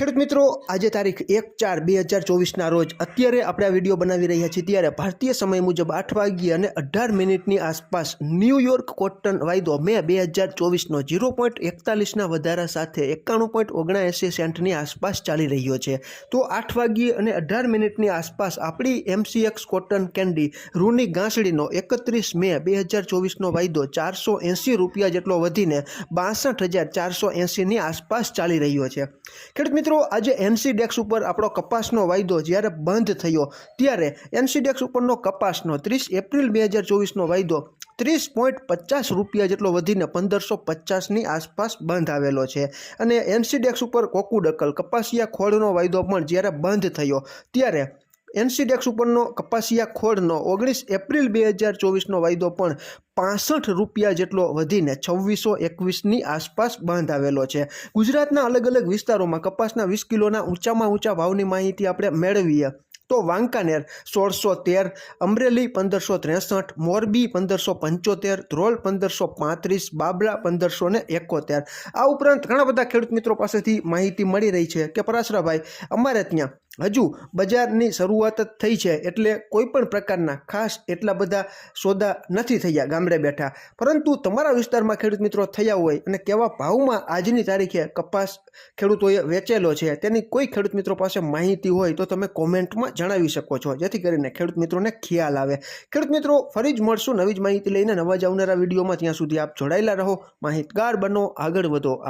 ખેડૂત મિત્રો, આજે તારીખ એક ચાર બે હજાર ચોવીસના રોજ અત્યારે આપણે આ વીડિયો બનાવી રહ્યા છીએ. ત્યારે ભારતીય સમય મુજબ આઠ વાગ્યે અને અઢાર મિનિટની આસપાસ ન્યૂયોર્ક કોટન વાયદો મે બે હજાર ચોવીસનો ઝીરો પોઈન્ટ એકતાલીસના વધારા સાથે એકાણું પોઈન્ટ ઓગણએંસી સેન્ટની આસપાસ ચાલી રહ્યો છે. તો આઠ વાગ્યે અને અઢાર મિનિટની આસપાસ આપણી એમસીએક્સ કોટન કેન્ડી રૂની ગાંસડીનો એકત્રીસ મે બે હજાર ચોવીસનો વાયદો ચારસો એંસી રૂપિયા જેટલો વધીને બાસઠ હજાર ચારસો એંસીની આસપાસ ચાલી રહ્યો છે. ખેડૂત મિત્રો આજે એનસી ડેક્સ ઉપર આપણો કપાસનો વાયદો જ્યારે બંધ થયો, ત્યારે એનસી ડેક્સ ઉપરનો કપાસનો ત્રીસ એપ્રિલ બે હજાર ચોવીસનો વાયદો ત્રીસ પોઈન્ટ પચાસ રૂપિયા જેટલો વધીને પંદરસો પચાસની આસપાસ બંધ આવેલો છે. અને એનસી ડેક્સ ઉપર કોકુડકલ કપાસિયા ખોળનો વાયદો પણ જ્યારે બંધ થયો, ત્યારે એનસીડેક્સ ઉપરનો કપાસિયા ખોળનો ઓગણીસ એપ્રિલ બે હજાર ચોવીસનો વાયદો પણ પાસઠ રૂપિયા જેટલો વધીને છવ્વીસો એકવીસની આસપાસ બંધ આવેલો છે. ગુજરાતના અલગ અલગ વિસ્તારોમાં કપાસના વીસ કિલોના ઊંચામાં ઊંચા ભાવની માહિતી આપણે મેળવીએ. તો વાંકાનેર સોળસો તેર, અમરેલી પંદરસો ત્રેસઠ, મોરબી પંદરસો પંચોતેર, ધ્રોલ પંદરસો પાંત્રીસ, બાબરા પંદરસો ને એકોતેર. આ ઉપરાંત ઘણા બધા ખેડૂત મિત્રો પાસેથી માહિતી મળી રહી છે કે પરાશરાભાઈ, અમારે ત્યાં હજુ બજારની શરૂઆત જ થઈ છે એટલે કોઈ પણ પ્રકારના ખાસ એટલા બધા સોદા નથી થયા ગામડે બેઠા. પરંતુ તમારા વિસ્તારમાં ખેડૂત મિત્રો થયા હોય અને કેવા ભાવમાં આજની તારીખે કપાસ ખેડૂતોએ વેચેલો છે તેની કોઈ ખેડૂત મિત્રો પાસે માહિતી હોય તો તમે કોમેન્ટમાં જણાવી શકો છો. જેથી કરીને ખેડૂત મિત્રોને ખ્યાલ આવે. ખેડૂત મિત્રો, ફરી જ મળશું નવી જ માહિતી લઈને નવા જ આવનારા વિડીયોમાં. ત્યાં સુધી આપ જોડાયેલા રહો. માહિતગાર બનો, આગળ વધો.